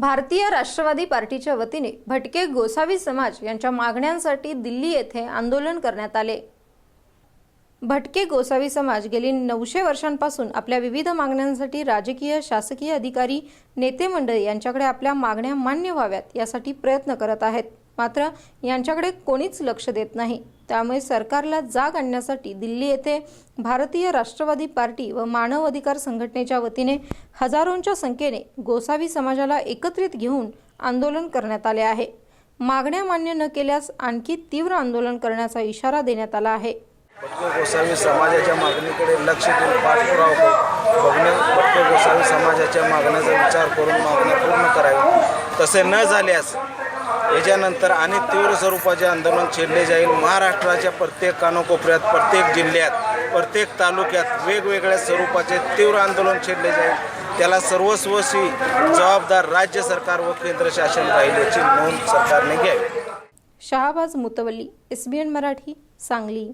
भारतीय राष्ट्रवादी पार्टीच्या वतीने भटके गोसावी समाज यांच्या मागण्यांसाठी दिल्ली येथे आंदोलन करण्यात आले. भटके गोसावी समाज गेली नऊशे वर्षांपासून आपल्या विविध मागण्यांसाठी राजकीय शासकीय अधिकारी नेते मंडळी यांच्याकडे आपल्या मागण्या मान्य व्हाव्यात यासाठी प्रयत्न करत आहेत. मात्र यांच्याकडे कोणीच लक्ष देत नाही. त्यामुळे सरकारला जाग आणण्यासाठी दिल्ली येथे भारतीय राष्ट्रवादी पार्टी व मानव अधिकार संघटनेच्या वतीने हजारोंच्या संख्येने गोसावी समाजाला एकत्रित घेऊन आंदोलन करण्यात आले आहे. मागण्या मान्य न केल्यास आणखी तीव्र आंदोलन करण्याचा इशारा देण्यात आला आहे. गोसावी समाजाच्या मागणीकडे लक्ष देऊन पाठपुरावा बघणे गोसावी समाजाच्या मागण्याचा विचार करून मागण्या पूर्ण करावी तसे न झाल्यास याच्यानंतर आणि तीव्र स्वरूपाचे आंदोलन छेडले जाईल. महाराष्ट्राच्या प्रत्येक कानोकोपऱ्यात प्रत्येक जिल्ह्यात प्रत्येक तालुक्यात वेगवेगळ्या स्वरूपाचे तीव्र आंदोलन छेडले जाईल. त्याला सर्वस्वशी जबाबदार राज्य सरकार व केंद्र शासन राहील याची नोंद सरकारने घ्यावी. Shahbaz Mutawalli S B N Marathi Sangli.